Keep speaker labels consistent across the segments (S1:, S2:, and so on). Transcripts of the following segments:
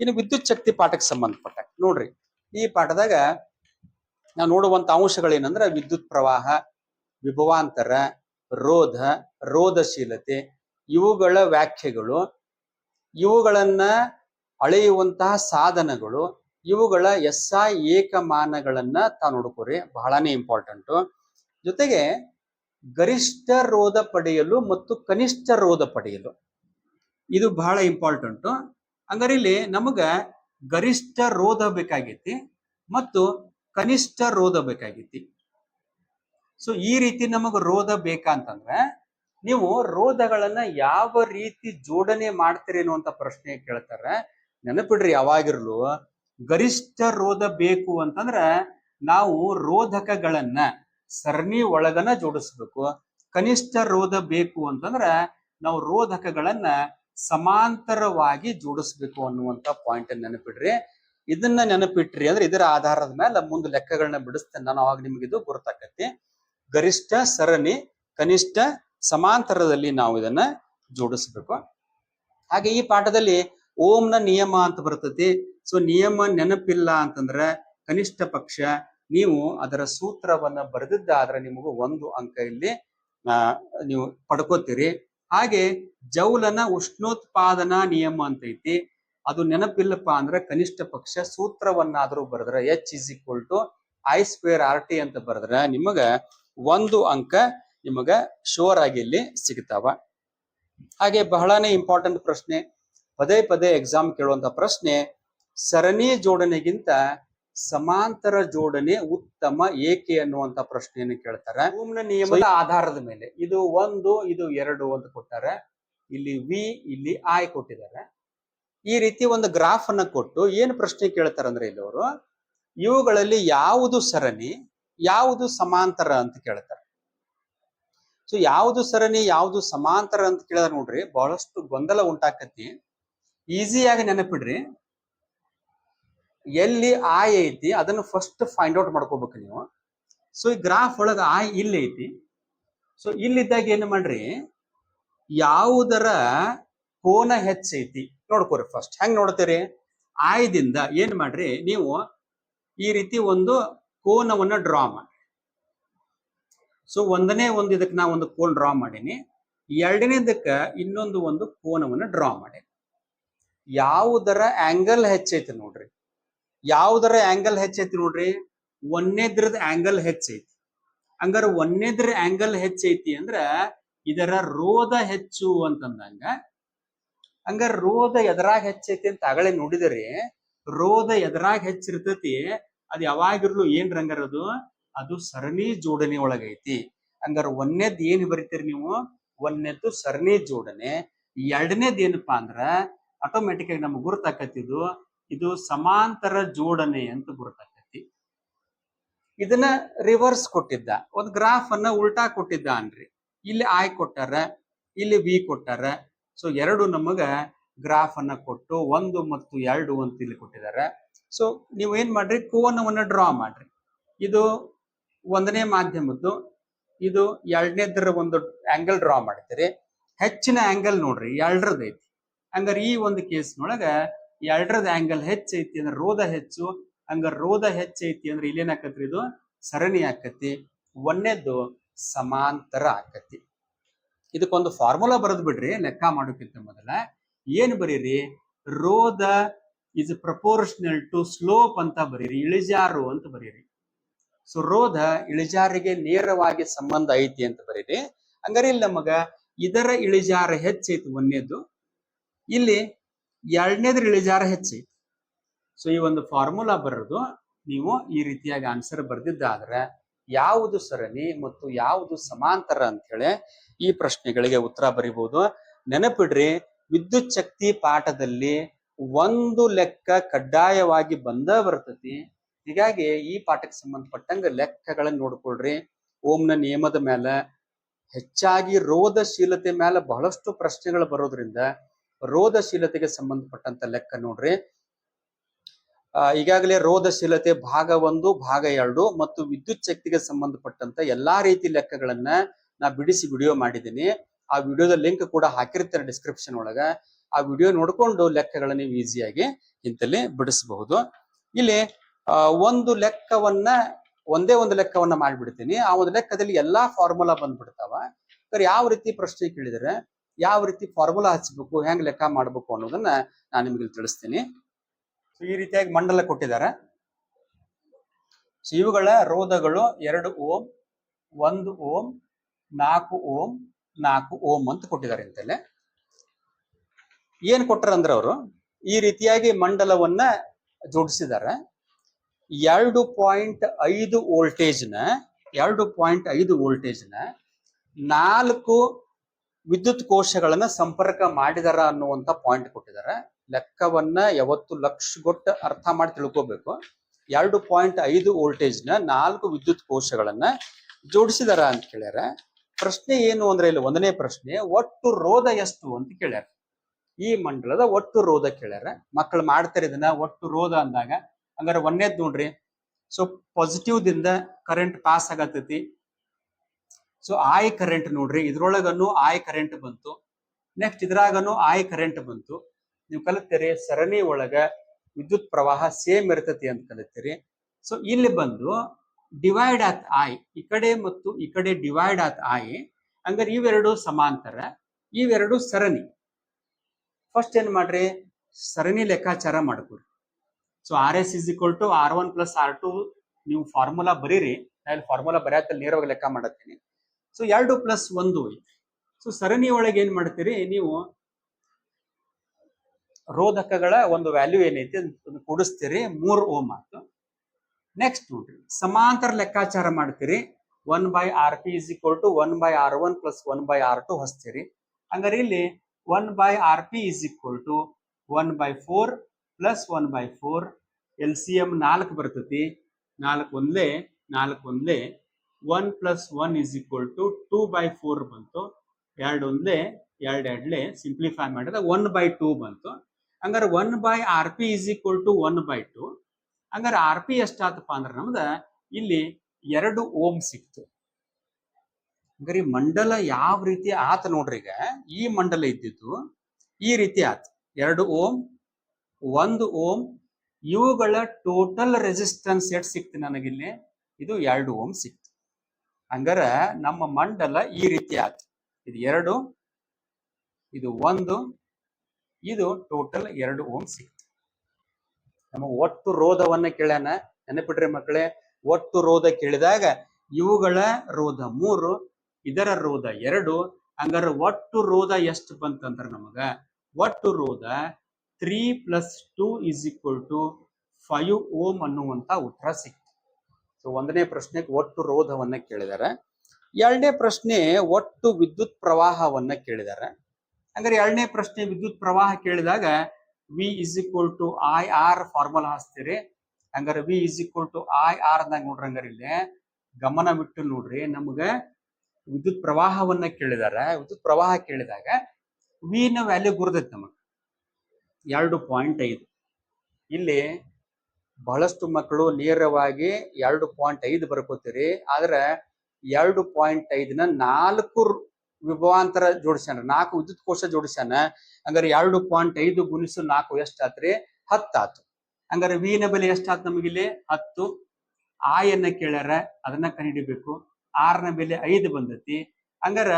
S1: ಇನ್ನು ವಿದ್ಯುತ್ ಶಕ್ತಿ ಪಾಠಕ್ಕೆ ಸಂಬಂಧಪಟ್ಟ. ನೋಡ್ರಿ, ಈ ಪಾಠದಾಗ ನಾವು ನೋಡುವಂತ ಅಂಶಗಳೇನಂದ್ರ ವಿದ್ಯುತ್ ಪ್ರವಾಹ, ವಿಭವಾಂತರ, ರೋಧ, ರೋಧಶೀಲತೆ, ಇವುಗಳ ವ್ಯಾಖ್ಯೆಗಳು, ಇವುಗಳನ್ನ ಅಳೆಯುವಂತಹ ಸಾಧನಗಳು, ಇವುಗಳ ಎಸ್ ಐ ಏಕಮಾನಗಳನ್ನ ತಾವು ನೋಡ್ಕೋರಿ, ಬಹಳನೇ ಇಂಪಾರ್ಟೆಂಟ್ ಜೊತೆಗೆ ಗರಿಷ್ಠ ರೋಧ ಪಡೆಯಲು ಮತ್ತು ಕನಿಷ್ಠ ರೋಧ ಪಡೆಯಲು ಇದು ಬಹಳ ಇಂಪಾರ್ಟೆಂಟ್ ಹಂಗಾರೆ ಇಲ್ಲಿ ನಮಗ ಗರಿಷ್ಠ ರೋಧ ಬೇಕಾಗೈತಿ ಮತ್ತು ಕನಿಷ್ಠ ರೋಧ ಬೇಕಾಗೈತಿ ಸೊ ಈ ರೀತಿ ನಮಗ ರೋಧ ಬೇಕಂತಂದ್ರೆ ನೀವು ರೋಧಗಳನ್ನ ಯಾವ ರೀತಿ ಜೋಡಣೆ ಮಾಡ್ತೀರಿ ಅನ್ನುವಂತ ಪ್ರಶ್ನೆ ಕೇಳ್ತಾರ. ನೆನಪಿಡ್ರಿ ಯಾವಾಗಿರ್ಲು, ಗರಿಷ್ಠ ರೋಧ ಬೇಕು ಅಂತಂದ್ರ ನಾವು ರೋಧಕಗಳನ್ನ, ಸರಣಿ ಒಳಗನ ಜೋಡಿಸ್ಬೇಕು. ಕನಿಷ್ಠ ರೋಧ ಬೇಕು ಅಂತಂದ್ರ ನಾವು ರೋಧಕಗಳನ್ನ ಸಮಾಂತರವಾಗಿ ಜೋಡಿಸ್ಬೇಕು ಅನ್ನುವಂತ ಪಾಯಿಂಟ್ ನೆನಪಿಡ್ರಿ. ಇದನ್ನ ನೆನಪಿಟ್ರಿ ಅಂದ್ರೆ ಇದರ ಆಧಾರದ ಮೇಲೆ ಮುಂದೆ ಲೆಕ್ಕಗಳನ್ನ ಬಿಡಿಸ್ತೇನೆ ನಾನು ಅವಾಗ ನಿಮ್ಗೆ ಇದು ಗುರುತಾಕತಿ ಗರಿಷ್ಠ, ಸರಣಿ, ಕನಿಷ್ಠ ಸಮಾಂತರದಲ್ಲಿ ನಾವು ಇದನ್ನ ಜೋಡಿಸ್ಬೇಕು. ಹಾಗೆ ಈ ಪಾಠದಲ್ಲಿ ಓಂನ ನಿಯಮ ಅಂತ ಬರ್ತತಿ. ಸೊ ನಿಯಮ ನೆನಪಿಲ್ಲ ಅಂತಂದ್ರೆ ಕನಿಷ್ಠ ಪಕ್ಷ, ನೀವು ಅದರ ಸೂತ್ರವನ್ನ ಬರೆದಿದ್ದಾದ್ರೆ ನಿಮಗೂ ಒಂದು ಅಂಕ ಇಲ್ಲಿ ನೀವು ಪಡ್ಕೋತೀರಿ. ಹಾಗೆ ಜೌಲನ ಉಷ್ಣೋತ್ಪಾದನಾ ನಿಯಮ ಅಂತ ಐತಿ ಅದು ನೆನಪಿಲ್ಲಪ್ಪ ಅಂದ್ರೆ ಕನಿಷ್ಠ ಪಕ್ಷ ಸೂತ್ರವನ್ನಾದ್ರೂ ಬರೆದ್ರೆ H is equal to I square R T ಅಂತ ಬರೆದ್ರೆ ನಿಮಗ ಒಂದು ಅಂಕ ನಿಮಗ ಶೋರ್ ಆಗಿ ಇಲ್ಲಿ ಸಿಗ್ತಾವ. ಹಾಗೆ ಬಹಳನೇ ಇಂಪಾರ್ಟೆಂಟ್ ಪ್ರಶ್ನೆ. ಪದೇ ಪದೇ ಎಕ್ಸಾಮ್ ಕೇಳುವಂತ ಪ್ರಶ್ನೆ, ಸರಣಿ ಜೋಡಣೆಗಿಂತ ಸಮಾಂತರ ಜೋಡಣೆ ಉತ್ತಮ ಏಕೆ ಅನ್ನುವಂತ ಪ್ರಶ್ನೆಯನ್ನು ಕೇಳ್ತಾರೆ. ಓಮ್ನ ನಿಯಮದ ಆಧಾರದ ಮೇಲೆ ಇದು ಒಂದು ಇದು ಎರಡು ಅಂತ ಕೊಟ್ಟಾರೆ. ಇಲ್ಲಿ ವಿ ಇಲ್ಲಿ ಐ ಕೊಟ್ಟಿದ್ದಾರೆ. ಈ ರೀತಿ ಒಂದು ಗ್ರಾಫ್ ಅನ್ನ ಕೊಟ್ಟು ಏನು ಪ್ರಶ್ನೆ ಕೇಳ್ತಾರೆ ಅಂದ್ರೆ ಇಲ್ಲಿ ಅವರು ಇವುಗಳಲ್ಲಿ ಯಾವುದು ಸರಣಿ ಯಾವುದು ಸಮಾಂತರ ಅಂತ ಕೇಳ್ತಾರೆ. ಸೊ ಯಾವುದು ಸರಣಿ ಯಾವುದು ಸಮಾಂತರ ಅಂತ ಕೇಳಿದ್ರೆ ನೋಡ್ರಿ ಬಹಳಷ್ಟು ಗೊಂದಲ ಉಂಟಾಕತಿ ಈಸಿಯಾಗಿ ನೆನಪಿಡ್ರಿ. ಎಲ್ಲಿ ಆಯ್ ಐತಿ, ಅದನ್ನು ಫಸ್ಟ್ ಫೈಂಡ್ ಔಟ್ ಮಾಡ್ಕೋಬೇಕು ನೀವು. ಸೊ ಈ ಗ್ರಾಫ್ ಒಳಗೆ ಆಯ್ ಇಲ್ಲಿ ಐತಿ. ಸೊ ಇಲ್ಲಿದ್ದಾಗ ಏನು ಮಾಡ್ರಿ? ಯಾವುದರ ಕೋನ ಹೆಚ್ಚೈತಿ ನೋಡ್ಕೋರಿ ಫಸ್ಟ್ ಹೆಂಗ್ ನೋಡ್ತೀರಿ? ಆಯದಿಂದ ಏನ್ ಮಾಡ್ರಿ? ನೀವು ಈ ರೀತಿ ಒಂದು ಕೋನವನ್ನ ಡ್ರಾ ಮಾಡಿ. ಸೊ ಒಂದನೇ ಒಂದು ಇದಕ್ಕೆ ನಾ ಒಂದು ಕೋನ್ ಡ್ರಾ ಮಾಡೀನಿ. ಎರಡನೇದಕ್ಕೆ ಇನ್ನೊಂದು ಒಂದು ಕೋನವನ್ನ ಡ್ರಾ ಮಾಡೀನಿ. ಯಾವುದರ ಆಂಗಲ್ ಹೆಚ್ಚೈತಿ ನೋಡ್ರಿ? ಯಾವುದರ ಆಂಗಲ್ ಹೆಚ್ಚೈತಿ ನೋಡ್ರಿ? ಒಂದೇದ್ರದ ಆಂಗಲ್ ಹೆಚ್ಚೈತಿ. ಹಂಗಾರ ಒನ್ನೇದ್ರ ಆಂಗಲ್ ಹೆಚ್ಚೈತಿ ಅಂದ್ರ ಇದರ ರೋಧ ಹೆಚ್ಚು ಅಂತಂದಂಗ. ಹಂಗಾರ ರೋಧ ಎದರಾಗ ಹೆಚ್ಚೈತಿ ಅಂತ ಆಗಲೇ ನೋಡಿದರೆ. ರೋಧ ಎದರಾಗ ಹೆಚ್ಚಿರ್ತತಿ, ಅದ್ ಯಾವಾಗಿರ್ಲು ಏನ್ ರಂಗಾರ ಅದು? ಅದು ಸರಣಿ ಜೋಡಣೆ ಒಳಗೈತಿ. ಹಂಗಾರ ಒಂದೇದ್ ಏನ್ ಬರಿತೀರಿ ನೀವು? ಒಂದೇದ್ದು ಸರಣಿ ಜೋಡಣೆ. ಎರಡನೇದ್ ಏನಪ್ಪಾ ಅಂದ್ರ ಆಟೋಮೆಟಿಕ್ ಆಗಿ ನಮ್ಗೆ ಗುರುತಾಕತ್ತಿದ್ದು ಇದು ಸಮಾಂತರ ಜೋಡಣೆ ಅಂತ ಗುರುತಾಕತಿ ಇದನ್ನ ರಿವರ್ಸ್ ಕೊಟ್ಟಿದ್ದ. ಒಂದು ಗ್ರಾಫ್ ಅನ್ನ ಉಲ್ಟಾ ಕೊಟ್ಟಿದ್ದ ಅನ್ರಿ ಇಲ್ಲಿ ಆಯ್ ಕೊಟ್ಟಾರ, ಇಲ್ಲಿ ವಿ ಕೊಟ್ಟಾರ. ಸೊ ಎರಡು ನಮಗ ಗ್ರಾಫ್ ಅನ್ನ ಕೊಟ್ಟು ಒಂದು ಮತ್ತು ಎರಡು ಅಂತ ಇಲ್ಲಿ ಕೊಟ್ಟಿದ್ದಾರೆ. ಸೊ ನೀವು ಏನ್ ಮಾಡ್ರಿ? ಕೋನವನ್ನ ಡ್ರಾ ಮಾಡ್ರಿ. ಇದು ಒಂದನೇ ಮಾಧ್ಯಮದ್ದು. ಇದು ಎರಡನೇದ್ರ ಒಂದು ಆಂಗಲ್ ಡ್ರಾ ಮಾಡ್ತೀರಿ. ಹೆಚ್ಚಿನ ಆಂಗಲ್ ನೋಡ್ರಿ. ಎರಡರದ್ದು ಐತಿ ಹಂಗಾರೆ ಈ ಒಂದು ಕೇಸ್ನೊಳಗ ಎರಡರದ ಆಂಗಲ್ ಹೆಚ್ಚೈತಿ ಅಂದ್ರೆ ರೋಧ ಹೆಚ್ಚು. ಹಂಗ ರೋಧ ಹೆಚ್ಚೈತಿ ಅಂದ್ರೆ ಇಲ್ಲೇನಾಕತ್ರಿ ಇದು? ಸರಣಿ ಆಕತಿ. ಒಂದೇದ್ದು ಸಮಾಂತರ ಆಕತಿ. ಇದಕ್ಕೊಂದು ಫಾರ್ಮುಲಾ ಬರೆದ್ ಬಿಡ್ರಿ, ಲೆಕ್ಕ ಮಾಡೋಕ್ಕಿಂತ ಮೊದಲ. ಏನ್ ಬರೀರಿ? ರೋಧ ಇಸ್ ಪ್ರಪೋರ್ಷನಲ್ ಟು ಸ್ಲೋಪ್ ಅಂತ ಬರೀರಿ, ಇಳಿಜಾರು ಅಂತ ಬರೀರಿ. ಸೊ ರೋಧ ಇಳಿಜಾರಿಗೆ ನೇರವಾಗಿ ಸಂಬಂಧ ಐತಿ ಅಂತ ಬರೀರಿ. ಹಂಗಾರೆ ಇಲ್ಲಿ ನಮಗ ಇದರ ಇಳಿಜಾರ ಹೆಚ್ಚೈತಿ ಒಂದೇದು ಇಲ್ಲಿ ಎರಡನೇದ್ರ ಇಳಿಜಾರ ಹೆಚ್ಚಿ. ಸೊ ಈ ಒಂದು ಫಾರ್ಮುಲಾ ಬರೋದು ನೀವು ಈ ರೀತಿಯಾಗಿ ಆನ್ಸರ್ ಬರ್ದಿದ್ದಾದ್ರೆ ಯಾವುದು ಸರಣಿ ಮತ್ತು ಯಾವುದು ಸಮಾಂತರ ಅಂತ ಹೇಳಿ ಈ ಪ್ರಶ್ನೆಗಳಿಗೆ ಉತ್ತರ ಬರಿಬಹುದು ನೆನಪಿಡ್ರಿ, ವಿದ್ಯುತ್ ಶಕ್ತಿ ಪಾಠದಲ್ಲಿ ಒಂದು ಲೆಕ್ಕ ಕಡ್ಡಾಯವಾಗಿ ಬಂದ ಬರ್ತತಿ. ಹೀಗಾಗಿ ಈ ಪಾಠಕ್ಕೆ ಸಂಬಂಧಪಟ್ಟಂಗ ಲೆಕ್ಕಗಳನ್ನ ನೋಡ್ಕೊಳ್ರಿ. ಓಂನ ನಿಯಮದ ಮೇಲೆ ಹೆಚ್ಚಾಗಿ ರೋಧಶೀಲತೆ ಮೇಲೆ ಬಹಳಷ್ಟು ಪ್ರಶ್ನೆಗಳು ಬರೋದ್ರಿಂದ ರೋಧಶೀಲತೆಗೆ ಸಂಬಂಧಪಟ್ಟಂತ ಲೆಕ್ಕ ನೋಡ್ರಿ. ಈಗಾಗಲೇ ರೋಧಶೀಲತೆ ಭಾಗ ಒಂದು, ಭಾಗ ಎರಡು ಮತ್ತು ವಿದ್ಯುತ್ ಶಕ್ತಿಗೆ ಸಂಬಂಧಪಟ್ಟಂತ ಎಲ್ಲಾ ರೀತಿ ಲೆಕ್ಕಗಳನ್ನ ನಾ ಬಿಡಿಸಿ ವಿಡಿಯೋ ಮಾಡಿದ್ದೀನಿ. ಆ ವಿಡಿಯೋದ ಲಿಂಕ್ ಕೂಡ ಹಾಕಿರ್ತಾರೆ ಡಿಸ್ಕ್ರಿಪ್ಷನ್ ಒಳಗ. ಆ ವಿಡಿಯೋ ನೋಡ್ಕೊಂಡು ಲೆಕ್ಕಗಳನ್ನ ನೀವು ಈಸಿಯಾಗಿ ಇಂತಲ್ಲಿ ಬಿಡಿಸಬಹುದು. ಇಲ್ಲಿ ಒಂದು ಲೆಕ್ಕವನ್ನ, ಒಂದೇ ಒಂದು ಲೆಕ್ಕವನ್ನ ಮಾಡಿಬಿಡ್ತೀನಿ. ಆ ಒಂದು ಲೆಕ್ಕದಲ್ಲಿ ಎಲ್ಲಾ ಫಾರ್ಮುಲಾ ಬಂದ್ಬಿಡ್ತಾವ. ಯಾವ ರೀತಿ ಪ್ರಶ್ನೆ ಕೇಳಿದ್ರೆ ಯಾವ ರೀತಿ ಫಾರ್ಮುಲಾ ಹಚ್ಚಬೇಕು ಹೆಂಗ್ ಲೆಕ್ಕ ಮಾಡ್ಬೇಕು ಅನ್ನೋದನ್ನ ನಾನು ನಿಮಗೆ ತಿಳಿಸ್ತೀನಿ. ಸೊ ಈ ರೀತಿಯಾಗಿ ಮಂಡಲ ಕೊಟ್ಟಿದ್ದಾರೆ. ಸೊ ಇವುಗಳ ರೋಧಗಳು ಎರಡು ಓಂ ಒಂದು ಓಂ ನಾಲ್ಕು ಓಂ ನಾಲ್ಕು ಓಂ ಅಂತ ಕೊಟ್ಟಿದ್ದಾರೆ ಅಂತಲ್ಲೇ ಏನ್ ಕೊಟ್ಟಾರ ಅಂದ್ರೆ ಅವರು, ಈ ರೀತಿಯಾಗಿ ಮಂಡಲವನ್ನ ಜೋಡಿಸಿದ್ದಾರೆ. ಎರಡು ಪಾಯಿಂಟ್ ಐದು ವೋಲ್ಟೇಜ್ನ, ಎರಡು ಪಾಯಿಂಟ್ ಐದು ವೋಲ್ಟೇಜ್ನ ನಾಲ್ಕು ವಿದ್ಯುತ್ ಕೋಶಗಳನ್ನ ಸಂಪರ್ಕ ಮಾಡಿದಾರ ಅನ್ನುವಂತ ಪಾಯಿಂಟ್ ಕೊಟ್ಟಿದ್ದಾರೆ ಲೆಕ್ಕವನ್ನ ಯಾವತ್ತು ಲಕ್ಷ ಲಕ್ಷಗೊಟ್ಟು ಅರ್ಥ ಮಾಡಿ ತಿಳ್ಕೋಬೇಕು. ಎರಡು ಪಾಯಿಂಟ್ ಐದು ವೋಲ್ಟೇಜ್ನ ನಾಲ್ಕು ವಿದ್ಯುತ್ ಕೋಶಗಳನ್ನ ಜೋಡಿಸಿದಾರ ಅಂತ ಕೇಳ್ಯಾರ. ಪ್ರಶ್ನೆ ಏನು ಅಂದ್ರೆ ಇಲ್ಲಿ ಒಂದನೇ ಪ್ರಶ್ನೆ, ಒಟ್ಟು ರೋಧ ಎಷ್ಟು ಅಂತ ಕೇಳ್ಯಾರ. ಈ ಮಂಡಲದ ಒಟ್ಟು ರೋಧ ಕೇಳ್ಯಾರ. ಮಕ್ಕಳು ಮಾಡ್ತಾರೆ ಇದನ್ನ ಒಟ್ಟು ರೋಧ ಅಂದಾಗ, ಹಂಗಾರೆ ಒಂದೇದ್ ನೋಡ್ರಿ. ಸೊ ಪಾಸಿಟಿವ್ ದಿಂದ ಕರೆಂಟ್ ಪಾಸ್ ಆಗತೈತಿ ಸೊ ಆಯ್ ಕರೆಂಟ್ ನೋಡ್ರಿ ಇದ್ರೊಳಗನು ಆಯ್ ಕರೆಂಟ್ ಬಂತು. ನೆಕ್ಸ್ಟ್ ಇದ್ರಾಗನು ಆಯ್ ಕರೆಂಟ್ ಬಂತು. ನೀವು ಕಲಿತೀರಿ, ಸರಣಿ ಒಳಗ ವಿದ್ಯುತ್ ಪ್ರವಾಹ ಸೇಮ್ ಇರ್ತತಿ ಅಂತ ಕಲಿತೀರಿ. ಸೊ ಇಲ್ಲಿ ಬಂದು ಡಿವೈಡ್ ಆತ್ ಆಯ್ ಈ ಕಡೆ ಮತ್ತು ಈ ಕಡೆ ಡಿವೈಡ್ ಆತ್ ಆಯ್ ಹಂಗಾರೆ ಇವೆರಡು ಸಮಾಂತರ, ಇವೆರಡು ಸರಣಿ. ಫಸ್ಟ್ ಏನ್ ಮಾಡ್ರಿ? ಸರಣಿ ಲೆಕ್ಕಾಚಾರ ಮಾಡ್ಕೊರಿ so R S is equal to R one plus R two ನೀವು ಫಾರ್ಮುಲಾ ಬರೀರಿ. ನಾನು ಫಾರ್ಮುಲಾ ಬರೆಯತ್ತಲ್ಲಿ ನೇರವಾಗಿ ಲೆಕ್ಕ ಮಾಡತ್ತೀನಿ. ಸೊ ಎರಡು ಪ್ಲಸ್ ಒಂದು. ಸೊ ಸರಣಿ ಒಳಗೆ ಏನ್ ಮಾಡ್ತೀರಿ? ನೀವು ರೋಧಕಗಳ ಒಂದು ವ್ಯಾಲ್ಯೂ ಏನೈತಿ ಕೂಡಿಸ್ತೀರಿ? ಮೂರ್ ಓಮ್ ಆಯ್ತು. ನೆಕ್ಸ್ಟ್ ನೋಡ್ರಿ. ಸಮಾಂತರ ಲೆಕ್ಕಾಚಾರ ಮಾಡ್ತೀರಿ. One by R P is equal to one by R one plus one by R two ಹೊಸ್ತೀರಿ ಹಂಗಾರೆ ಇಲ್ಲಿ one by R P is equal to one by four plus one by four L C M ನಾಲ್ಕು ಬರ್ತತಿ. ನಾಲ್ಕು ಒಂದ್ಲೆ ನಾಲ್ಕು ಒಂದ್ಲೆ one plus one is equal to two by four ಬಂತು. ಎರಡು ಒಂದೇ, ಎರಡು ಎರಡ್ಲೆ ಸಿಂಪ್ಲಿಫೈ ಮಾಡಿದ್ರೆ ಒನ್ ಬೈ ಟೂ ಬಂತು. ಹಂಗಾರೆ one by R P is equal to one by two ಹಂಗಾರೆ ಆರ್ ಪಿ ಎಷ್ಟಾತಪ್ಪ ಅಂದ್ರೆ ನಮ್ದ ಇಲ್ಲಿ ಎರಡು ಓಮ್ ಸಿಕ್ತು. ಹಂಗಾರೆ ಮಂಡಲ ಯಾವ ರೀತಿ ಆತ ನೋಡ್ರಿ ಈಗ. ಈ ಮಂಡಲ ಇದ್ದಿದ್ದು ಈ ರೀತಿ ಆತ. ಎರಡು ಓಮ್, ಒಂದು ಓಮ್, ಇವುಗಳ ಟೋಟಲ್ ರೆಸಿಸ್ಟೆನ್ಸ್ ಎಷ್ಟು ಸಿಕ್ತು ನನಗಿಲ್ಲಿ? ಇದು ಎರಡು ಓಮ್ ಸಿಕ್ತು. ಹಂಗಾರ ನಮ್ಮ ಮಂಡಲ ಈ ರೀತಿ ಆಯ್ತು. ಇದು ಎರಡು, ಇದು ಒಂದು, ಇದು ಟೋಟಲ್ ಎರಡು ಓಮ್ ಸಿಕ್ತು. ನಮ್ಮ ಒಟ್ಟು ರೋಧವನ್ನ ಕೇಳ್ಯಾನ, ನೆನಪಿಡ್ರಿ ಮಕ್ಕಳೇ, ಒಟ್ಟು ರೋಧ ಕೇಳಿದಾಗ ಇವುಗಳ ರೋಧ ಮೂರು, ಇದರ ರೋಧ ಎರಡು, ಹಂಗಾರ ಒಟ್ಟು ರೋಧ ಎಷ್ಟು ಬಂತಂದ್ರ ನಮಗ, ಒಟ್ಟು ರೋಧ three plus two is equal to five ohm ಅನ್ನುವಂತ ಉತ್ತರ ಸಿಕ್ತು. ಸೊ ಒಂದನೇ ಪ್ರಶ್ನೆಗೆ ಒಟ್ಟು ರೋಧವನ್ನ ಕೇಳಿದ್ದಾರೆ ಎರಡನೇ ಪ್ರಶ್ನೆ ಒಟ್ಟು ವಿದ್ಯುತ್ ಪ್ರವಾಹವನ್ನ ಕೇಳಿದ್ದಾರೆ ಹಂಗಾರೆ ಎರಡನೇ ಪ್ರಶ್ನೆ ವಿದ್ಯುತ್ ಪ್ರವಾಹ ಕೇಳಿದಾಗ V is equal to I R formula ಹಾಸ್ತೀರಿ ಹಂಗಾರೆ V is equal to I R ಅಂದಾಗ ನೋಡ್ರಿ ಹಂಗಾರೆ ಇಲ್ಲಿ ಗಮನ ಬಿಟ್ಟು ನೋಡ್ರಿ. ನಮ್ಗೆ ವಿದ್ಯುತ್ ಪ್ರವಾಹವನ್ನ ಕೇಳಿದಾರೆ. ವಿದ್ಯುತ್ ಪ್ರವಾಹ ಕೇಳಿದಾಗ ವಿನ ವ್ಯಾಲ್ಯೂ ಗುರುದೈತಿ ನಮಗೆ. ಎರಡು ಪಾಯಿಂಟ್ ಐದು. ಇಲ್ಲಿ ಬಹಳಷ್ಟು ಮಕ್ಕಳು ನೇರವಾಗಿ ಎರಡು ಪಾಯಿಂಟ್ ಐದು ಬರ್ಕೋತೀರಿ. ಆದ್ರೆ ಎರಡು ಪಾಯಿಂಟ್ ಐದನ ನಾಲ್ಕು ವಿಭವಾಂತರ ಜೋಡಿಸ್ಯಾನ, ನಾಲ್ಕು ವಿದ್ಯುತ್ ಕೋಶ ಜೋಡಿಸ್ಯಾನ, ಹಂಗಾರೆ ಎರಡು ಪಾಯಿಂಟ್ ಐದು ಗುಣಿಸು ನಾಲ್ಕು ಎಷ್ಟಾತ್ರಿ? ಹತ್ತಾತು. ಹಂಗಾರೆ ವಿನ ಬೆಲೆ ಎಷ್ಟಾತ್ ನಮಗಿಲ್ಲಿ? ಹತ್ತು. ಆಯನ್ನ ಕೇಳ್ಯಾರ, ಅದನ್ನ ಕಂಡಿಡಿಬೇಕು ಆರ್ನ ಬೆಲೆ ಐದು ಬಂದತಿ. ಹಂಗಾರ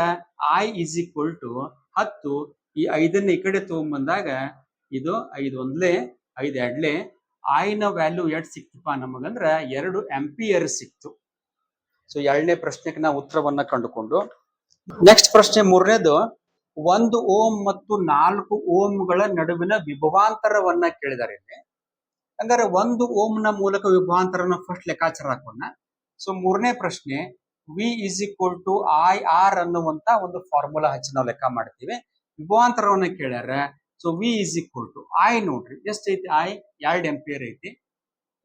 S1: ಐ ಇಸ್ ಈಕ್ವಲ್ ಟು ಹತ್ತು. ಈ ಐದನ್ನ ಈ ಕಡೆ ತಗೊಂಡ್ಬಂದಾಗ ಇದು ಐದು ಒಂದ್ಲೆ, ಐದು ಎರಡ್ಲೆ ಆಯ್ನ ವ್ಯಾಲ್ಯೂ ಎಟ್ ಸಿಕ್ತಪ್ಪ ನಮಗಂದ್ರ ಎರಡು ಎಂಪಿಯರ್ ಸಿಕ್ತು. ಸೊ ಎರಡನೇ ಪ್ರಶ್ನೆಗೆ ನಾವು ಉತ್ತರವನ್ನ ಕಂಡುಕೊಂಡು ನೆಕ್ಸ್ಟ್ ಪ್ರಶ್ನೆ ಮೂರನೇದು, ಒಂದು ಓಂ ಮತ್ತು ನಾಲ್ಕು ಓಂಗಳ ನಡುವಿನ ವಿಭವಾಂತರವನ್ನ ಕೇಳಿದ್ದಾರೆ ಹಂಗಾರೆ ಒಂದು ಓಂನ ಮೂಲಕ ವಿಭವಾಂತರನ ಫಸ್ಟ್ ಲೆಕ್ಕಾಚಾರ ಹಾಕೋಣ. ಸೊ ಮೂರನೇ ಪ್ರಶ್ನೆ V is equal to I R ಅನ್ನುವಂತ ಒಂದು ಫಾರ್ಮುಲಾ ಹಚ್ಚಿ ನಾವು ಲೆಕ್ಕ ಮಾಡ್ತೀವಿ. ವಿಭವಾಂತರವನ್ನ ಕೇಳ್ಯಾರ so V is equal to I ನೋಡ್ರಿ, ಎಷ್ಟೈತಿ? ಐ ಎರಡ್ ಎಂಪಿಯರ್ ಐತಿ.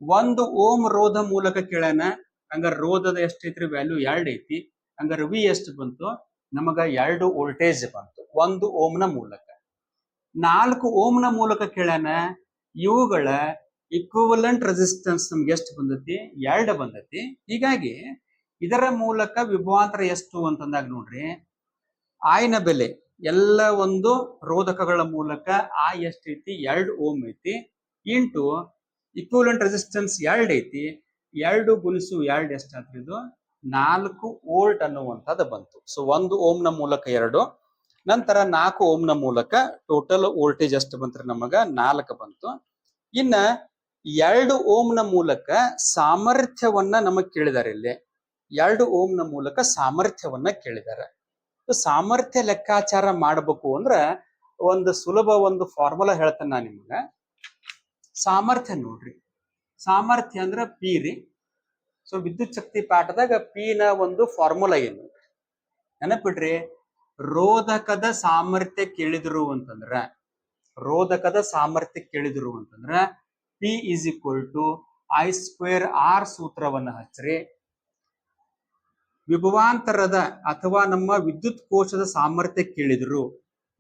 S1: ಒಂದು ಓಮ್ ರೋಧ ಮೂಲಕ ಕೇಳೋಣ, ಹಂಗಾರ ರೋಧದ ಎಷ್ಟೈತ್ರಿ? ವ್ಯಾಲ್ಯೂ ಎರಡ್ ಐತಿ. ಹಂಗಾರ ವಿ ಎಷ್ಟು ಬಂತು? ನಮಗ ಎರಡು ವೋಲ್ಟೇಜ್ ಬಂತು, ಒಂದು ಓಮ್ನ ಮೂಲಕ. ನಾಲ್ಕು ಓಮ್ನ ಮೂಲಕ ಕೇಳೋಣ, ಇವುಗಳ ಇಕ್ವಿವಲೆಂಟ್ ರೆಸಿಸ್ಟೆನ್ಸ್ ನಮ್ಗೆ ಎಷ್ಟು ಬಂದತಿ? ಎರಡು ಬಂದತಿ. ಹೀಗಾಗಿ, ಇದರ ಮೂಲಕ ವಿಭವಾಂತರ ಎಷ್ಟು ಅಂತಂದಾಗ ನೋಡ್ರಿ ಆಯ್ನ ಬೆಲೆ ಎಲ್ಲ ಒಂದು ರೋಧಕಗಳ ಮೂಲಕ ಆ ಎಷ್ಟೈತಿ ಎರಡು ಓಮ್ ಐತಿ. ಇಂಟು ಇಕ್ವಲೆಂಟ್ ರೆಸಿಸ್ಟೆನ್ಸ್ ಎರಡು ಐತಿ. ಎರಡು ಗುಣಿಸು ಎರಡು ಎಷ್ಟಾದ್ರಿ ಇದು? ನಾಲ್ಕು ವೋಲ್ಟ್ ಅನ್ನುವಂಥದ್ದು ಬಂತು. ಸೊ ಒಂದು ಓಮ್ನ ಮೂಲಕ ಎರಡು. ನಂತರ ನಾಲ್ಕು ಓಮ್ನ ಮೂಲಕ ಟೋಟಲ್ ವೋಲ್ಟೇಜ್ ಎಷ್ಟು ಬಂತ್ರಿ ನಮಗ? ನಾಲ್ಕು ಬಂತು. ಇನ್ನ ಎರಡು ಓಮ್ನ ಮೂಲಕ ಸಾಮರ್ಥ್ಯವನ್ನ ನಮಗ್ ಕೇಳಿದಾರೆ ಇಲ್ಲಿ. ಎರಡು ಓಮ್ನ ಮೂಲಕ ಸಾಮರ್ಥ್ಯವನ್ನ ಕೇಳಿದ್ದಾರೆ ಸಾಮರ್ಥ್ಯ ಲೆಕ್ಕಾಚಾರ ಮಾಡಬೇಕು ಅಂದ್ರೆ ಒಂದು ಸುಲಭ ಒಂದು ಫಾರ್ಮುಲಾ ಹೇಳ್ತೇನೆ ನಾನು ನಿಮ್ಗೆ. ಸಾಮರ್ಥ್ಯ ನೋಡ್ರಿ. ಸಾಮರ್ಥ್ಯ ಅಂದ್ರೆ ಪಿ ರೀ. ಸೊ ವಿದ್ಯುತ್ ಶಕ್ತಿ ಪಾಠದಾಗ ಪಿ ನ ಒಂದು ಫಾರ್ಮುಲಾ ಏನು? ನೆನಪಿಡ್ರಿ. ರೋಧಕದ ಸಾಮರ್ಥ್ಯ ಕೇಳಿದ್ರು ಅಂತಂದ್ರ, ರೋಧಕದ ಸಾಮರ್ಥ್ಯ ಕೇಳಿದ್ರು ಅಂತಂದ್ರ P is equal to I square R ಸೂತ್ರವನ್ನ ಹಚ್ಚ್ರಿ. ವಿಭವಾಂತರದ ಅಥವಾ ನಮ್ಮ ವಿದ್ಯುತ್ ಕೋಶದ ಸಾಮರ್ಥ್ಯ ಕೇಳಿದ್ರು.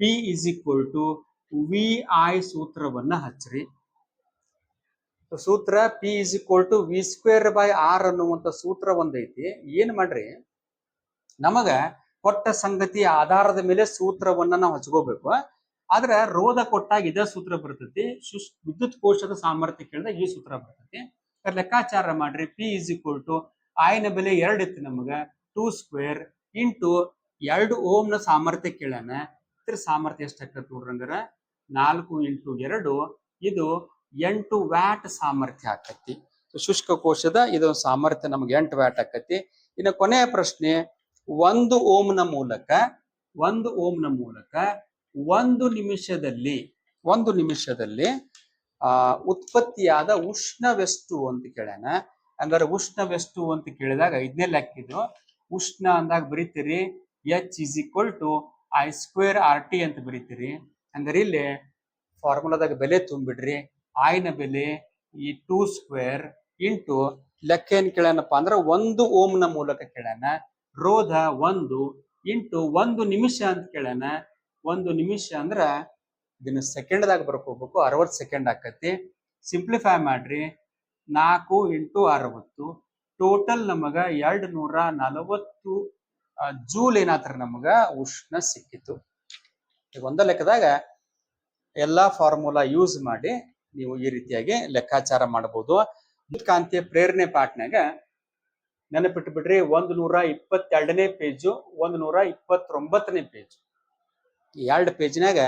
S1: P is equal to V I ಸೂತ್ರವನ್ನ ಹಚ್ಚ್ರಿ. ಸೂತ್ರ P is equal to V square by R ಅನ್ನುವಂತ ಸೂತ್ರ ಒಂದೈತಿ. ಏನ್ ಮಾಡ್ರಿ? ನಮಗ ಕೊಟ್ಟ ಸಂಗತಿ ಆಧಾರದ ಮೇಲೆ ಸೂತ್ರವನ್ನ ನಾವು ಹಚ್ಕೋಬೇಕು. ಆದ್ರೆ ರೋಧ ಕೊಟ್ಟಾಗ ಇದೇ ಸೂತ್ರ ಬರ್ತೈತಿ. ವಿದ್ಯುತ್ ಕೋಶದ ಸಾಮರ್ಥ್ಯ ಕೇಳಿದಾಗ ಈ ಸೂತ್ರ ಬರ್ತೈತಿ. ಲೆಕ್ಕಾಚಾರ ಮಾಡ್ರಿ. ಪಿ ಇಸ್ ಈಕ್ವಲ್ ಟು ಆಯ್ನ ಬೆಲೆ ಎರಡು ಇತ್ತು ನಮಗ. ಟೂ ಸ್ಕ್ವೇರ್ ಇಂಟು ಎರಡು ಓಮ್ನ ಸಾಮರ್ಥ್ಯ ಕೇಳೋಣ. ಇದ್ರ ಸಾಮರ್ಥ್ಯ ಎಷ್ಟಾಕತ್ ನೋಡ್ರಿ ಅಂದ್ರೆ ನಾಲ್ಕು ಇಂಟು ಎರಡು, ಇದು ಎಂಟು ವ್ಯಾಟ್ ಸಾಮರ್ಥ್ಯ ಆಕತಿ ಶುಷ್ಕ ಕೋಶದ ಇದು ಸಾಮರ್ಥ್ಯ ನಮ್ಗೆ ಎಂಟು ವ್ಯಾಟ್ ಆಕತಿ ಇನ್ನು ಕೊನೆಯ ಪ್ರಶ್ನೆ, ಒಂದು ಓಮ್ನ ಮೂಲಕ, ಒಂದು ಓಮ್ನ ಮೂಲಕ ಒಂದು ನಿಮಿಷದಲ್ಲಿ ಒಂದು ನಿಮಿಷದಲ್ಲಿ, ಆ, ಉತ್ಪತ್ತಿಯಾದ ಉಷ್ಣವೆಷ್ಟು ಅಂತ ಕೇಳ್ಯಾನ ಹಂಗಾರೆ ಉಷ್ಣವೆಷ್ಟು ಅಂತ ಕೇಳಿದಾಗ ಐದನೇ ಲೆಕ್ಕಿದು ಉಷ್ಣ ಅಂದಾಗ ಬರೀತೀರಿ H is equal to I square R T ಅಂತ ಬರೀತೀರಿ. ಅಂದ್ರೆ ಇಲ್ಲಿ ಫಾರ್ಮುಲಾದಾಗ ಬೆಲೆ ತುಂಬಿಡ್ರಿ. ಆಯ್ನ ಬೆಲೆ ಈ ಟೂ ಸ್ಕ್ವೇರ್ ಇಂಟು ಲೆಕ್ಕ ಏನ್ ಕೇಳ್ಯಾನಪ್ಪ ಅಂದ್ರೆ ಒಂದು ಓಮ್ನ ಮೂಲಕ ಕೇಳ್ಯಾನ. ರೋಧ ಒಂದು ಇಂಟು ಒಂದು ನಿಮಿಷ ಅಂತ ಕೇಳ್ಯಾನ. ಒಂದು ನಿಮಿಷ ಅಂದ್ರ ಇದನ್ನ ಸೆಕೆಂಡ್ದಾಗ ಬರ್ಕೋಬೇಕು ಅರವತ್ತು ಸೆಕೆಂಡ್ ಆಕತಿ. ಸಿಂಪ್ಲಿಫೈ ಮಾಡ್ರಿ. ನಾಲ್ಕು ಇಂಟು ಅರವತ್ತು. ಟೋಟಲ್ ನಮಗ ಎರಡ್ ನೂರ ನಲವತ್ತು ಜೂಲ್ ಏನಾತ್ರ ನಮಗ ಉಷ್ಣ ಸಿಕ್ಕಿತ್ತು. ಈಗ ಒಂದ ಲೆಕ್ಕದಾಗ ಎಲ್ಲಾ ಫಾರ್ಮುಲಾ ಯೂಸ್ ಮಾಡಿ ನೀವು ಈ ರೀತಿಯಾಗಿ ಲೆಕ್ಕಾಚಾರ ಮಾಡಬಹುದು. ಕಾಂತಿಯ ಪ್ರೇರಣೆ ಪಾಠನಾಗ ನೆನಪಿಟ್ಟು ಬಿಡ್ರಿ ಒಂದ್ ನೂರ ಇಪ್ಪತ್ತೆರಡನೇ ಪೇಜು ಒಂದ್ ನೂರ ಇಪ್ಪತ್ತೊಂಬತ್ತನೇ ಪೇಜು. ಎರಡು ಪೇಜ್ನಾಗ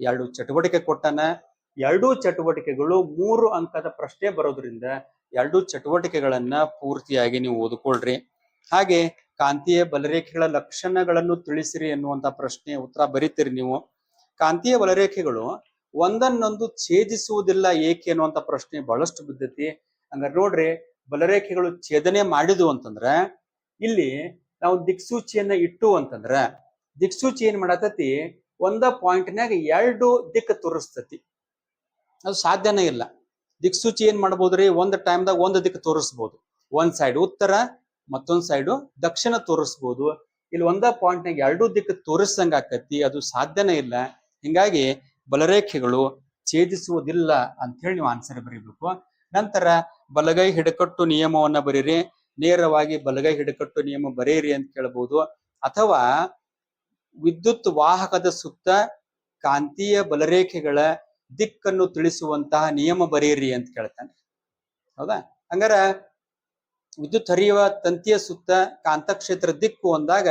S1: ಎರಡು ಚಟುವಟಿಕೆ ಕೊಟ್ಟಾನ. ಎರಡೂ ಚಟುವಟಿಕೆಗಳು ಮೂರು ಅಂಕದ ಪ್ರಶ್ನೆ ಬರೋದ್ರಿಂದ ಎರಡೂ ಚಟುವಟಿಕೆಗಳನ್ನ ಪೂರ್ತಿಯಾಗಿ ನೀವು ಓದ್ಕೊಳ್ರಿ. ಹಾಗೆ ಕಾಂತೀಯ ಬಲರೇಖೆಗಳ ಲಕ್ಷಣಗಳನ್ನು ತಿಳಿಸಿರಿ ಎನ್ನುವಂತ ಪ್ರಶ್ನೆ ಉತ್ತರ ಬರೀತೀರಿ ನೀವು. ಕಾಂತೀಯ ಬಲರೇಖೆಗಳು ಒಂದನ್ನೊಂದು ಛೇದಿಸುವುದಿಲ್ಲ ಏಕೆ ಅನ್ನುವಂತ ಪ್ರಶ್ನೆ ಬಹಳಷ್ಟು ಬಿದ್ದೈತಿ. ಹಂಗಾರೆ ನೋಡ್ರಿ, ಬಲರೇಖೆಗಳು ಛೇದನೆ ಮಾಡಿದ್ವು ಅಂತಂದ್ರ, ಇಲ್ಲಿ ನಾವು ದಿಕ್ಸೂಚಿಯನ್ನ ಇಟ್ಟು ಅಂತಂದ್ರ, ದಿಕ್ಸೂಚಿ ಏನ್ ಮಾಡತತಿ? ಒಂದ ಪಾಯಿಂಟ್ನಾಗ ಎರಡು ದಿಕ್ಕ ತೋರಿಸ್ತತಿ. ಅದು ಸಾಧ್ಯನೇ ಇಲ್ಲ. ದಿಕ್ಸೂಚಿ ಏನ್ ಮಾಡ್ಬೋದ್ರಿ? ಒಂದ್ ಟೈಮ್ದಾಗ ಒಂದ್ ದಿಕ್ಕು ತೋರಿಸ್ಬೋದು. ಒಂದ್ ಸೈಡ್ ಉತ್ತರ, ಮತ್ತೊಂದ್ ಸೈಡು ದಕ್ಷಿಣ ತೋರಿಸ್ಬೋದು. ಇಲ್ಲಿ ಒಂದ ಪಾಯಿಂಟ್ನಾಗ ಎರಡು ದಿಕ್ಕು ತೋರಿಸಂಗ ಆಕತಿ, ಅದು ಸಾಧ್ಯನೇ ಇಲ್ಲ. ಹಿಂಗಾಗಿ ಬಲರೇಖೆಗಳು ಛೇದಿಸುವುದಿಲ್ಲ ಅಂತ ಹೇಳಿ ನೀವು ಆನ್ಸರ್ ಬರೀಬೇಕು. ನಂತರ ಬಲಗೈ ಹಿಡಕಟ್ಟು ನಿಯಮವನ್ನ ಬರೀರಿ. ನೇರವಾಗಿ ಬಲಗೈ ಹಿಡಕಟ್ಟು ನಿಯಮ ಬರೀರಿ ಅಂತ ಕೇಳಬಹುದು ಅಥವಾ ವಿದ್ಯುತ್ ವಾಹಕದ ಸುತ್ತ ಕಾಂತೀಯ ಬಲರೇಖೆಗಳ ದಿಕ್ಕನ್ನು ತಿಳಿಸುವಂತಹ ನಿಯಮ ಬರೆಯಿರಿ ಅಂತ ಕೇಳ್ತಾನೆ. ಹೌದಾ? ಹಂಗಾರ ವಿದ್ಯುತ್ ಹರಿಯುವ ತಂತಿಯ ಸುತ್ತ ಕಾಂತಕ್ಷೇತ್ರ ದಿಕ್ಕು ಅಂದಾಗ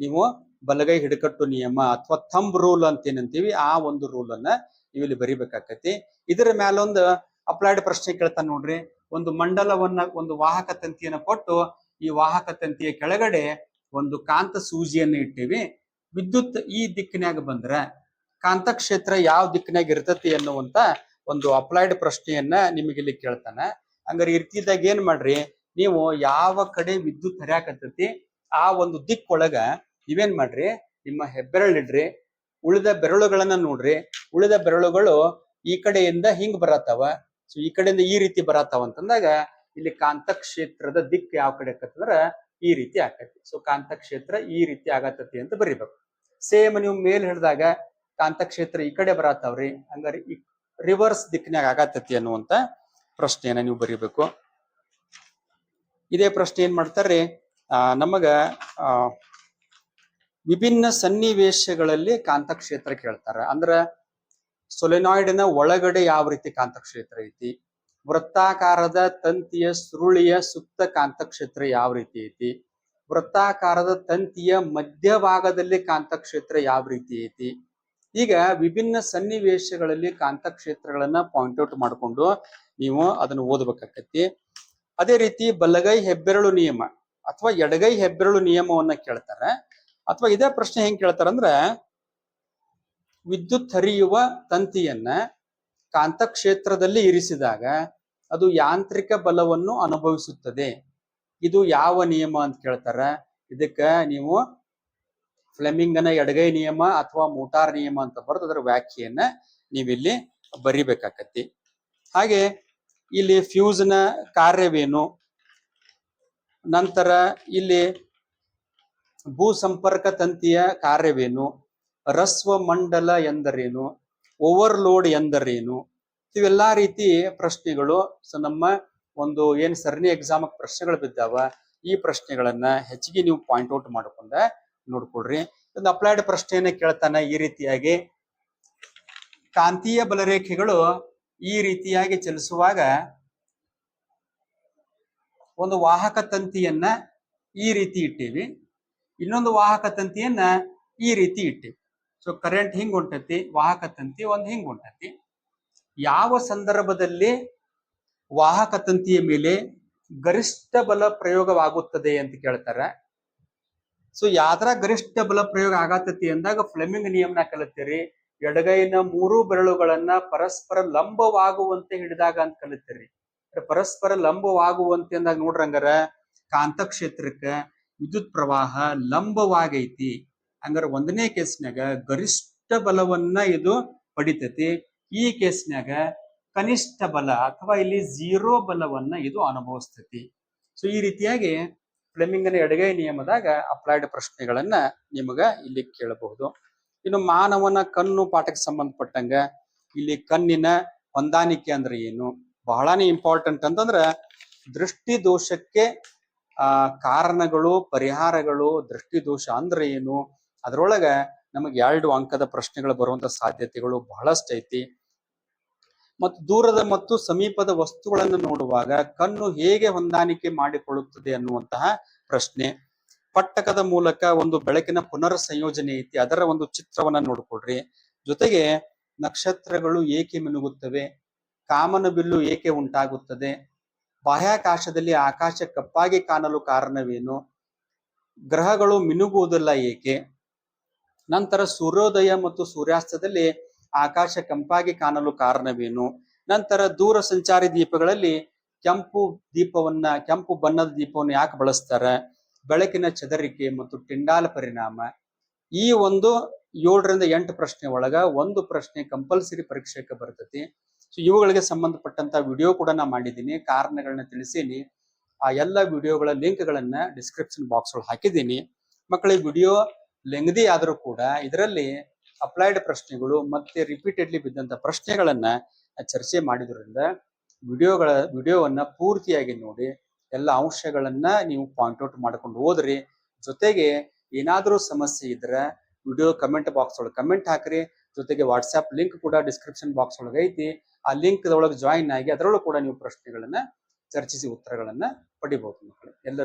S1: ನೀವು ಬಲಗೈ ಹಿಡಕಟ್ಟು ನಿಯಮ ಅಥವಾ ಥಂಬ್ ರೂಲ್ ಅಂತ ಏನಂತೀವಿ ಆ ಒಂದು ರೂಲ್ ಅನ್ನ ಇಲ್ಲಿ ಬರಿಬೇಕಾಕತಿ. ಇದರ ಮ್ಯಾಲೊಂದು ಅಪ್ಲೈಡ್ ಪ್ರಶ್ನೆ ಕೇಳ್ತಾನೆ ನೋಡ್ರಿ. ಒಂದು ಮಂಡಲವನ್ನ, ಒಂದು ವಾಹಕ ತಂತಿಯನ್ನ ಕೊಟ್ಟು ಈ ವಾಹಕ ತಂತಿಯ ಕೆಳಗಡೆ ಒಂದು ಕಾಂತ ಸೂಜಿಯನ್ನು ಇಟ್ಟಿವಿ. ವಿದ್ಯುತ್ ಈ ದಿಕ್ಕಿನಾಗ ಬಂದ್ರ ಕಾಂತಕ್ಷೇತ್ರ ಯಾವ ದಿಕ್ಕಿನಾಗ ಇರ್ತತಿ ಅನ್ನುವಂತ ಒಂದು ಅಪ್ಲೈಡ್ ಪ್ರಶ್ನೆಯನ್ನ ನಿಮಗೆ ಇಲ್ಲಿ ಕೇಳ್ತಾನೆ. ಹಂಗಾರೆ ಈ ರೀತಿದಾಗ ಏನ್ ಮಾಡ್ರಿ, ನೀವು ಯಾವ ಕಡೆ ವಿದ್ಯುತ್ ಹರಿಯಾಕತ್ತತಿ, ಆ ಒಂದು ದಿಕ್ಕೊಳಗ ನೀವೇನ್ ಮಾಡ್ರಿ, ನಿಮ್ಮ ಹೆಬ್ಬೆರಳಿಡ್ರಿ ಉಳಿದ ಬೆರಳುಗಳನ್ನ ನೋಡ್ರಿ, ಉಳಿದ ಬೆರಳುಗಳು ಈ ಕಡೆಯಿಂದ ಹಿಂಗ್ ಬರತ್ತವ, ಸೊ ಈ ಕಡೆಯಿಂದ ಈ ರೀತಿ ಬರತ್ತಾವ ಅಂತಂದಾಗ ಇಲ್ಲಿ ಕಾಂತಕ್ಷೇತ್ರದ ದಿಕ್ಕು ಯಾವ ಕಡೆ ಆಕತ್ತಂದ್ರ ಈ ರೀತಿ ಆಕತಿ. ಸೊ ಕಾಂತಕ್ಷೇತ್ರ ಈ ರೀತಿ ಆಗತ್ತತಿ ಅಂತ ಬರಿಬೇಕು. ಸೇಮ್ ನೀವು ಮೇಲ್ ಹಿಡಿದಾಗ ಕಾಂತಕ್ಷೇತ್ರ ಈ ಕಡೆ ಬರತ್ತಾವ್ರಿ? ಹಂಗಾರೆ ರಿವರ್ಸ್ ದಿಕ್ಕಿನಾಗ ಆಗತ್ತತಿ ಅನ್ನುವಂತ ಪ್ರಶ್ನೆಯನ್ನ ನೀವು ಬರಿಬೇಕು. ಇದೇ ಪ್ರಶ್ನೆ ಏನ್ ಮಾಡ್ತಾರ್ರಿ? ಆ, ನಮಗ ವಿಭಿನ್ನ ಸನ್ನಿವೇಶಗಳಲ್ಲಿ ಕಾಂತಕ್ಷೇತ್ರ ಕೇಳ್ತಾರ. ಅಂದ್ರ ಸೊಲೆನಾಯ್ಡ್ನ ಒಳಗಡೆ ಯಾವ ರೀತಿ ಕಾಂತಕ್ಷೇತ್ರ ಐತಿ? ವೃತ್ತಾಕಾರದ ತಂತಿಯ ಸುರುಳಿಯ ಸುತ್ತ ಕಾಂತಕ್ಷೇತ್ರ ಯಾವ ರೀತಿ ಐತಿ? ವೃತ್ತಾಕಾರದ ತಂತಿಯ ಮಧ್ಯಭಾಗದಲ್ಲಿ ಕಾಂತಕ್ಷೇತ್ರ ಯಾವ ರೀತಿ ಐತಿ? ಈಗ ವಿಭಿನ್ನ ಸನ್ನಿವೇಶಗಳಲ್ಲಿ ಕಾಂತಕ್ಷೇತ್ರಗಳನ್ನ ಪಾಯಿಂಟ್ ಔಟ್ ಮಾಡಿಕೊಂಡು ನೀವು ಅದನ್ನು ಓದಬೇಕಾಕತಿ ಅದೇ ರೀತಿ ಬಲಗೈ ಹೆಬ್ಬೆರಳು ನಿಯಮ ಅಥವಾ ಎಡಗೈ ಹೆಬ್ಬೆರಳು ನಿಯಮವನ್ನ ಕೇಳ್ತಾರೆ. ಅಥವಾ ಇದೇ ಪ್ರಶ್ನೆ ಹೆಂಗ್ ಕೇಳ್ತಾರಂದ್ರ ವಿದ್ಯುತ್ ಹರಿಯುವ ತಂತಿಯನ್ನ ಕಾಂತಕ್ಷೇತ್ರದಲ್ಲಿ ಇರಿಸಿದಾಗ ಅದು ಯಾಂತ್ರಿಕ ಬಲವನ್ನು ಅನುಭವಿಸುತ್ತದೆ. ಇದು ಯಾವ ನಿಯಮ ಅಂತ ಕೇಳ್ತಾರ. ಇದಕ್ಕ ನೀವು ಫ್ಲೆಮಿಂಗನ ಎಡಗೈ ನಿಯಮ ಅಥವಾ ಮೋಟಾರ್ ನಿಯಮ ಅಂತ ಬರೆದು ಅದರ ವ್ಯಾಖ್ಯೆಯನ್ನ ನೀವಿಲ್ಲಿ ಬರಿಬೇಕಾಕತಿ ಹಾಗೆ ಇಲ್ಲಿ ಫ್ಯೂಸ್ನ ಕಾರ್ಯವೇನು? ನಂತರ ಇಲ್ಲಿ ಭೂ ಸಂಪರ್ಕ ತಂತಿಯ ಕಾರ್ಯವೇನು? ರಸ್ವ ಮಂಡಲ ಎಂದರೇನು? ಓವರ್ಲೋಡ್ ಎಂದರೇನು? ಇವೆಲ್ಲಾ ರೀತಿ ಪ್ರಶ್ನೆಗಳು. ನಮ್ಮ ಒಂದು ಏನ್ ಸರಣಿ ಎಕ್ಸಾಮ್ ಪ್ರಶ್ನೆಗಳು ಬಿದ್ದಾವ? ಈ ಪ್ರಶ್ನೆಗಳನ್ನ ಹೆಚ್ಚಿಗೆ ನೀವು ಪಾಯಿಂಟ್ ಔಟ್ ಮಾಡ್ಕೊಂಡ ನೋಡ್ಕೊಡ್ರಿ ಒಂದು ಅಪ್ಲೈಡ್ ಪ್ರಶ್ನೆಯನ್ನ ಕೇಳ್ತಾನೆ ಈ ರೀತಿಯಾಗಿ. ಕಾಂತೀಯ ಬಲರೇಖೆಗಳು ಈ ರೀತಿಯಾಗಿ ಚಲಿಸುವಾಗ ಒಂದು ವಾಹಕ ತಂತಿಯನ್ನ ಈ ರೀತಿ ಇಟ್ಟೀವಿ. ಇನ್ನೊಂದು ವಾಹಕ ತಂತಿಯನ್ನ ಈ ರೀತಿ ಇಟ್ಟಿವಿ. ಸೊ ಕರೆಂಟ್ ಹಿಂಗ್ ಹೊಂಟತಿ, ವಾಹಕ ತಂತಿ ಒಂದು ಹಿಂಗ್ ಹೊಂಟತಿ. ಯಾವ ಸಂದರ್ಭದಲ್ಲಿ ವಾಹಕ ತಂತಿಯ ಮೇಲೆ ಗರಿಷ್ಠ ಬಲ ಪ್ರಯೋಗವಾಗುತ್ತದೆ ಅಂತ ಕೇಳ್ತಾರೆ. ಸೊ ಯಾವ್ದ್ರ ಗರಿಷ್ಠ ಬಲ ಪ್ರಯೋಗ ಆಗತತಿ ಅಂದಾಗ ಫ್ಲೆಮಿಂಗ್ ನಿಯಮನ ಕಲಿತೀರಿ. ಎಡಗೈನ ಮೂರು ಬೆರಳುಗಳನ್ನ ಪರಸ್ಪರ ಲಂಬವಾಗುವಂತೆ ಹಿಡಿದಾಗ ಅಂತ ಕಲಿತೀರಿ. ಪರಸ್ಪರ ಲಂಬವಾಗುವಂತೆ ಅಂದಾಗ ನೋಡ್ರಂಗಾರ ಕಾಂತಕ್ಷೇತ್ರಕ್ಕ ವಿದ್ಯುತ್ ಪ್ರವಾಹ ಲಂಬವಾಗೈತಿ. ಹಂಗಾರ ಒಂದನೇ ಕೇಸ್ನಾಗ ಗರಿಷ್ಠ ಬಲವನ್ನ ಇದು ಪಡಿತತಿ. ಈ ಕೇಸ್ನಾಗ ಕನಿಷ್ಠ ಬಲ ಅಥವಾ ಇಲ್ಲಿ ಝೀರೋ ಬಲವನ್ನ ಇದು ಅನುಭವಿಸ್ತತಿ. ಸೊ ಈ ರೀತಿಯಾಗಿ ಫ್ಲೆಮಿಂಗನ ಎಡಗೈ ನಿಯಮದಾಗ ಅಪ್ಲೈಡ್ ಪ್ರಶ್ನೆಗಳನ್ನ ನಿಮಗ ಇಲ್ಲಿ ಕೇಳಬಹುದು. ಇನ್ನು ಮಾನವನ ಕಣ್ಣು ಪಾಠಕ್ಕೆ ಸಂಬಂಧಪಟ್ಟಂಗ ಇಲ್ಲಿ ಕಣ್ಣಿನ ಹೊಂದಾಣಿಕೆ ಅಂದ್ರೆ ಏನು? ಬಹಳನೇ ಇಂಪಾರ್ಟೆಂಟ್ ಅಂತಂದ್ರ ದೃಷ್ಟಿ ದೋಷಕ್ಕೆ, ಆ, ಕಾರಣಗಳು, ಪರಿಹಾರಗಳು, ದೃಷ್ಟಿ ದೋಷ ಅಂದ್ರೆ ಏನು? ಅದರೊಳಗ ನಮಗೆ ಎರಡು ಅಂಕದ ಪ್ರಶ್ನೆಗಳು ಬರುವಂತ ಸಾಧ್ಯತೆಗಳು ಬಹಳಷ್ಟು ಐತಿ. ಮತ್ತು ದೂರದ ಮತ್ತು ಸಮೀಪದ ವಸ್ತುಗಳನ್ನು ನೋಡುವಾಗ ಕಣ್ಣು ಹೇಗೆ ಹೊಂದಾಣಿಕೆ ಮಾಡಿಕೊಳ್ಳುತ್ತದೆ ಅನ್ನುವಂತಹ ಪ್ರಶ್ನೆ. ಪಟ್ಟಕದ ಮೂಲಕ ಒಂದು ಬೆಳಕಿನ ಪುನರ್ ಸಂಯೋಜನೆ ಐತಿ, ಅದರ ಒಂದು ಚಿತ್ರವನ್ನ ನೋಡ್ಕೊಳ್ರಿ. ಜೊತೆಗೆ ನಕ್ಷತ್ರಗಳು ಏಕೆ ಮಿನುಗುತ್ತವೆ, ಕಾಮನ ಬಿಲ್ಲು ಏಕೆ ಉಂಟಾಗುತ್ತದೆ, ಬಾಹ್ಯಾಕಾಶದಲ್ಲಿ ಆಕಾಶ ಕಪ್ಪಾಗಿ ಕಾಣಲು ಕಾರಣವೇನು, ಗ್ರಹಗಳು ಮಿನುಗುವುದಿಲ್ಲ ಏಕೆ, ನಂತರ ಸೂರ್ಯೋದಯ ಮತ್ತು ಸೂರ್ಯಾಸ್ತದಲ್ಲಿ ಆಕಾಶ ಕೆಂಪಾಗಿ ಕಾಣಲು ಕಾರಣವೇನು? ನಂತರ ದೂರ ಸಂಚಾರಿ ದೀಪಗಳಲ್ಲಿ ಕೆಂಪು ದೀಪವನ್ನ, ಕೆಂಪು ಬಣ್ಣದ ದೀಪವನ್ನು ಯಾಕೆ ಬಳಸ್ತಾರೆ? ಬೆಳಕಿನ ಚದರಿಕೆ ಮತ್ತು ಟಿಂಡಾಲ ಪರಿಣಾಮ. ಈ ಒಂದು ಏಳರಿಂದ ಎಂಟು ಪ್ರಶ್ನೆ ಒಳಗ ಒಂದು ಪ್ರಶ್ನೆ ಕಂಪಲ್ಸರಿ ಪರೀಕ್ಷೆಗೆ ಬರ್ತತಿ. ಸೊ ಇವುಗಳಿಗೆ ಸಂಬಂಧಪಟ್ಟಂತ ವಿಡಿಯೋ ಕೂಡ ನಾ ಮಾಡಿದ್ದೀನಿ. ಕಾರಣಗಳನ್ನ ತಿಳಿಸೀನಿ. ಆ ಎಲ್ಲ ವಿಡಿಯೋಗಳ ಲಿಂಕ್ಗಳನ್ನ ಡಿಸ್ಕ್ರಿಪ್ಷನ್ ಬಾಕ್ಸ್ ಒಳಗೆ ಹಾಕಿದ್ದೀನಿ. ಮಕ್ಕಳಿಗೆ ವಿಡಿಯೋ ಲೆಂಗದಿ ಆದರೂ ಕೂಡ ಇದರಲ್ಲಿ ಅಪ್ಲೈಡ್ ಪ್ರಶ್ನೆಗಳು ಮತ್ತೆ ರಿಪೀಟೆಡ್ಲಿ ಬಿದ್ದಂತ ಪ್ರಶ್ನೆಗಳನ್ನ ಚರ್ಚೆ ಮಾಡಿದ್ರಿಂದ ವಿಡಿಯೋಗಳ, ವಿಡಿಯೋವನ್ನ ಪೂರ್ತಿಯಾಗಿ ನೋಡಿ ಎಲ್ಲ ಅಂಶಗಳನ್ನ ನೀವು ಪಾಯಿಂಟ್ ಔಟ್ ಮಾಡ್ಕೊಂಡು ಹೋದ್ರಿ. ಜೊತೆಗೆ ಏನಾದರೂ ಸಮಸ್ಯೆ ಇದ್ರೆ ವಿಡಿಯೋ ಕಮೆಂಟ್ ಬಾಕ್ಸ್ ಒಳಗೆ ಕಮೆಂಟ್ ಹಾಕ್ರಿ. ಜೊತೆಗೆ ವಾಟ್ಸ್ಆ್ಯಪ್ ಲಿಂಕ್ ಕೂಡ ಡಿಸ್ಕ್ರಿಪ್ಷನ್ ಬಾಕ್ಸ್ ಒಳಗೆ ಐತಿ. ಆ ಲಿಂಕ್ ಒಳಗೆ ಜಾಯಿನ್ ಆಗಿ ಅದರೊಳಗೆ ಕೂಡ ನೀವು ಪ್ರಶ್ನೆಗಳನ್ನ ಚರ್ಚಿಸಿ ಉತ್ತರಗಳನ್ನ ಪಡಿಬಹುದು ಮಕ್ಕಳು. ಎಲ್ಲ